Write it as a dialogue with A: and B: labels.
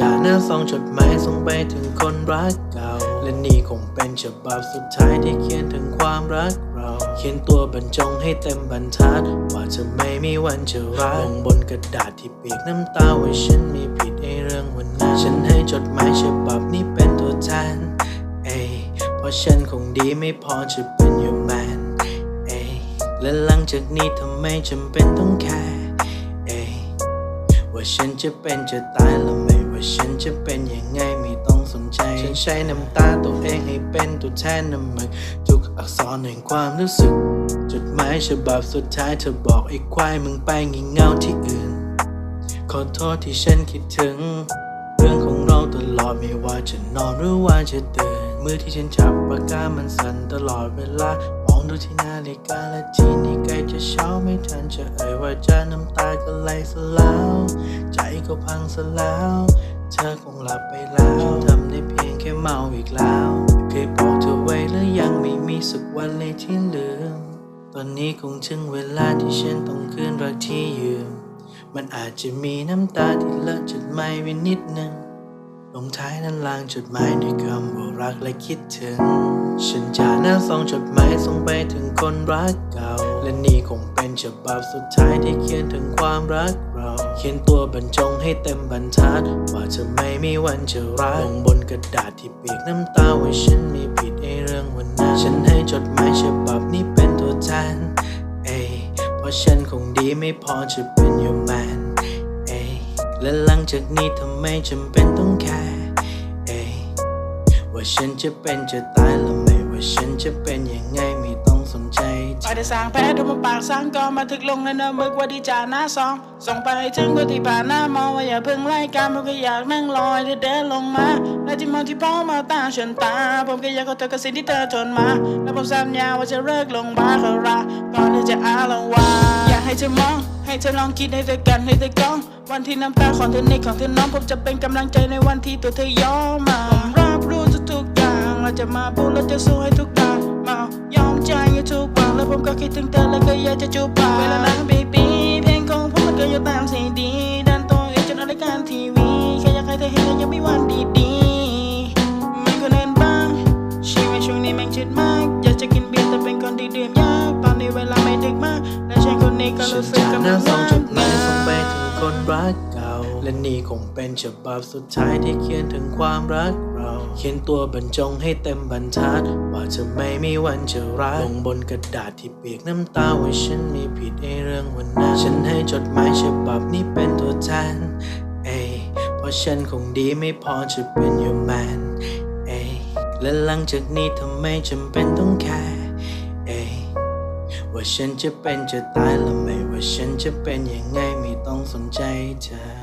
A: จากหน้าซองจดหมายส่งไปถึงคนรักเก่า และนี่คงเป็นฉบับสุดท้ายที่เขียนถึงความรักเรา เขียนตัวบรรจงให้เต็มบรรทัด ว่าจะไม่มีวันจะรักลงบนกระดาษที่เปียกน้ำตาว่าฉันมีผิดในเรื่องวันนั้นฉันให้จดหมายฉบับนี้เป็นตัวแทนเอ้ยเพราะฉันคงดีไม่พอจะเป็น your man เอ้ยและหลังจากนี้ทำไมจำเป็นต้องแคร์เอ้ยว่าฉันจะเป็นจะตายและ ว่าฉันจะเป็นยังไงไม่ต้องสนใจ ฉันใช้น้ำตาตัวเองให้เป็นตัวแทนน้ำมันทุกอักษรแห่งความรู้สึก จดหมายฉบับสุดท้ายเธอบอกไอ้ควายมึงไปงี่เง่าที่อื่น ขอโทษที่ฉันคิดถึง เรื่องของเราตลอดไม่ว่าจะนอนหรือว่าจะตื่นมือที่ฉันจับปากกามันสั่นตลอดเวลามองดูที่นาฬิกาและทีนี้ใกล้จะเช้าไม่ทันจะเอ่ยว่าจะน้ำตาก็ไหลซะแล้วใจก็พังซะแล้ว เธอคงหลับไปแล้วทำได้เพียงแค่เมาอีกแล้วเคยบอกเธอไว้แล้วยังไม่มีสักวันเลยที่ลืมตอนนี้คงถึงเวลาที่ฉันต้องคืนรักที่ยืมมันอาจจะมีน้ำตาที่เลอะจดหมายไว้นิดนึงลงท้ายนั้นลางจดหมายด้วยคำว่ารักและคิดถึง ฉันจะหน้าซองจดหมายส่งไปถึงคนรักเก่า และนี่คงเป็นฉบับสุดท้ายที่เขียนถึงความรักเรา เขียนตัวบรรจงให้เต็มบรรทัด ว่าจะไม่มีวันจะรักลงบนกระดาษที่เปียกน้ำตาว่าฉันมีผิดในเรื่องวันนั้นฉันให้จดหมายฉบับนี้เป็นตัวแทนเอ้เพราะฉันคงดีไม่พอจะเป็น your man เอ้และหลังจากนี้ทำไมจำเป็นต้องแคร์เอ้ว่าฉันจะเป็นจะตายและไม่ว่าฉันจะเป็นยังไงไม่ต้อง สนใจ
B: ไปได้สร้างแพ้ดูมันปากสร้างกอมาถึกลงในเนื้อมึกว่าดีจาหน้าซองส่งไปให้ถึงคนที่ผ่านหน้ามองว่าอย่าเพิ่งไล่การผมก็อยากนั่งรอยเดินลงมาและที่มองที่พ่อมาตาฉันตา ผมก็อยากขอโทษกับสิ่งที่เธอทนมา และผมสัญญาว่าจะเลิกลงบาร์คาราก่อนที่จะอาละวาอยากให้เธอมอง ให้เธอลองคิดให้เธอกันให้เธอกล้อง วันที่น้ำตาของเธอในของเธอน้องผมจะเป็นกำลังใจในวันที่ตัวเธอยอมมาผมรับรู้ทุกๆอย่างเราจะมาพูดเราจะสู้ให้ทุกทางมายอม ใจให้ทุกวันแล้วผมก็คิดถึงเธอแล้วก็อยากจะจูบปากเวลานั้น baby เพลงของผมมันก็อยู่ตามซีดีดันตัวเองจนรายการทีวีแค่อยากให้เธอเห็นแล้วยังมีวันดีๆมีคนอื่นบ้าง ชีวิตช่วงนี้แม่งชิดมาก อยากจะกินเบียร์แต่เป็นคนที่ดื่มยากตอนนี้เวลาไม่ดึกมากและฉันคนนี้ก็รู้สึก
A: กำ
B: ลั
A: น้างซองจดหมายส่งไปถึงคนรักเก่า และนี่คงเป็นฉบับสุดท้ายที่เขียนถึงความรักเรา เขียนตัวบรรจงให้เต็มบรรทัด ว่าจะไม่มีวันจะรักลงบนกระดาษที่เปียกน้ำตาว่าฉันมีผิดในเรื่องวันนั้นฉันให้จดหมายฉบับนี้เป็นตัวแทนเอ้เพราะฉันคงดีไม่พอจะเป็น your man เอ้และหลังจากนี้ทำไมจำเป็นต้องแคร์เอ้ว่าฉันจะเป็นจะตายและไม่ว่าฉันจะเป็นยังไงไม่ต้องสนใจเธอ